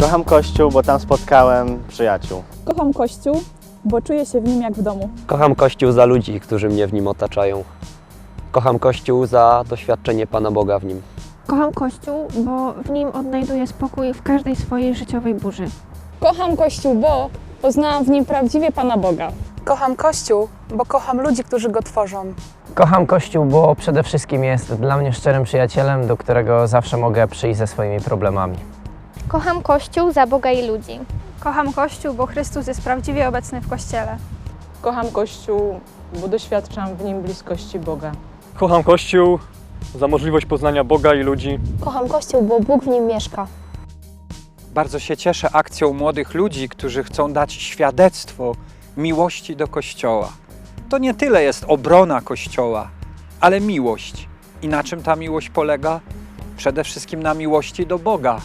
Kocham Kościół, bo tam spotkałem przyjaciół. Kocham Kościół, bo czuję się w nim jak w domu. Kocham Kościół za ludzi, którzy mnie w nim otaczają. Kocham Kościół za doświadczenie Pana Boga w nim. Kocham Kościół, bo w nim odnajduję spokój w każdej swojej życiowej burzy. Kocham Kościół, bo poznałam w nim prawdziwie Pana Boga. Kocham Kościół, bo kocham ludzi, którzy go tworzą. Kocham Kościół, bo przede wszystkim jest dla mnie szczerym przyjacielem, do którego zawsze mogę przyjść ze swoimi problemami. Kocham Kościół za Boga i ludzi. Kocham Kościół, bo Chrystus jest prawdziwie obecny w Kościele. Kocham Kościół, bo doświadczam w nim bliskości Boga. Kocham Kościół za możliwość poznania Boga i ludzi. Kocham Kościół, bo Bóg w nim mieszka. Bardzo się cieszę akcją młodych ludzi, którzy chcą dać świadectwo miłości do Kościoła. To nie tyle jest obrona Kościoła, ale miłość. I na czym ta miłość polega? Przede wszystkim na miłości do Boga.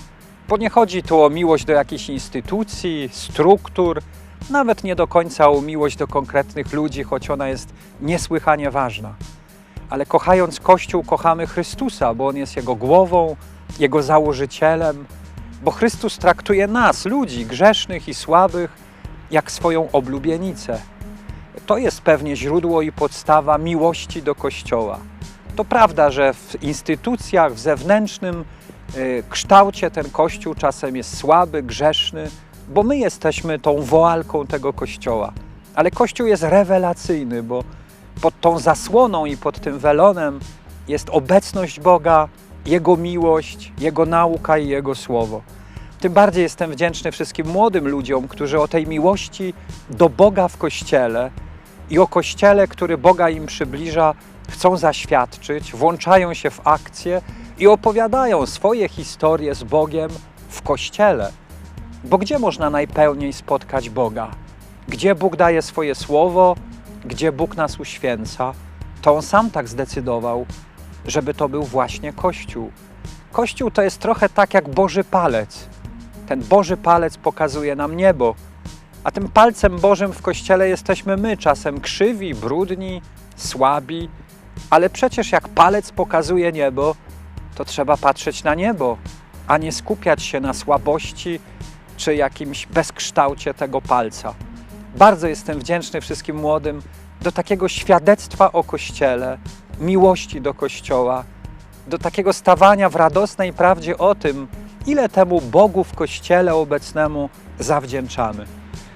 Bo nie chodzi tu o miłość do jakichś instytucji, struktur, nawet nie do końca o miłość do konkretnych ludzi, choć ona jest niesłychanie ważna. Ale kochając Kościół, kochamy Chrystusa, bo On jest Jego głową, Jego założycielem, bo Chrystus traktuje nas, ludzi grzesznych i słabych, jak swoją oblubienicę. To jest pewnie źródło i podstawa miłości do Kościoła. To prawda, że w instytucjach, w zewnętrznym kształcie ten Kościół czasem jest słaby, grzeszny, bo my jesteśmy tą woalką tego Kościoła. Ale Kościół jest rewelacyjny, bo pod tą zasłoną i pod tym welonem jest obecność Boga, Jego miłość, Jego nauka i Jego słowo. Tym bardziej jestem wdzięczny wszystkim młodym ludziom, którzy o tej miłości do Boga w Kościele i o Kościele, który Boga im przybliża, chcą zaświadczyć, włączają się w akcję i opowiadają swoje historie z Bogiem w Kościele. Bo gdzie można najpełniej spotkać Boga? Gdzie Bóg daje swoje słowo, gdzie Bóg nas uświęca? To On sam tak zdecydował, żeby to był właśnie Kościół. Kościół to jest trochę tak jak Boży palec. Ten Boży palec pokazuje nam niebo, a tym palcem Bożym w Kościele jesteśmy my, czasem krzywi, brudni, słabi, ale przecież jak palec pokazuje niebo, to trzeba patrzeć na niebo, a nie skupiać się na słabości czy jakimś bezkształcie tego palca. Bardzo jestem wdzięczny wszystkim młodym do takiego świadectwa o Kościele, miłości do Kościoła, do takiego stawania w radosnej prawdzie o tym, ile temu Bogu w Kościele obecnemu zawdzięczamy.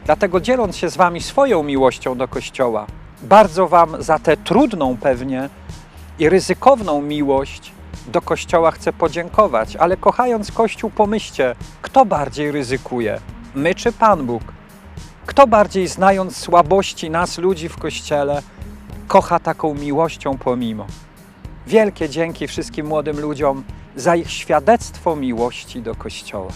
Dlatego dzieląc się z Wami swoją miłością do Kościoła, bardzo Wam za tę trudną pewnie i ryzykowną miłość do Kościoła chcę podziękować, ale kochając Kościół pomyślcie, kto bardziej ryzykuje, my czy Pan Bóg? Kto bardziej znając słabości nas, ludzi w Kościele, kocha taką miłością pomimo? Wielkie dzięki wszystkim młodym ludziom za ich świadectwo miłości do Kościoła.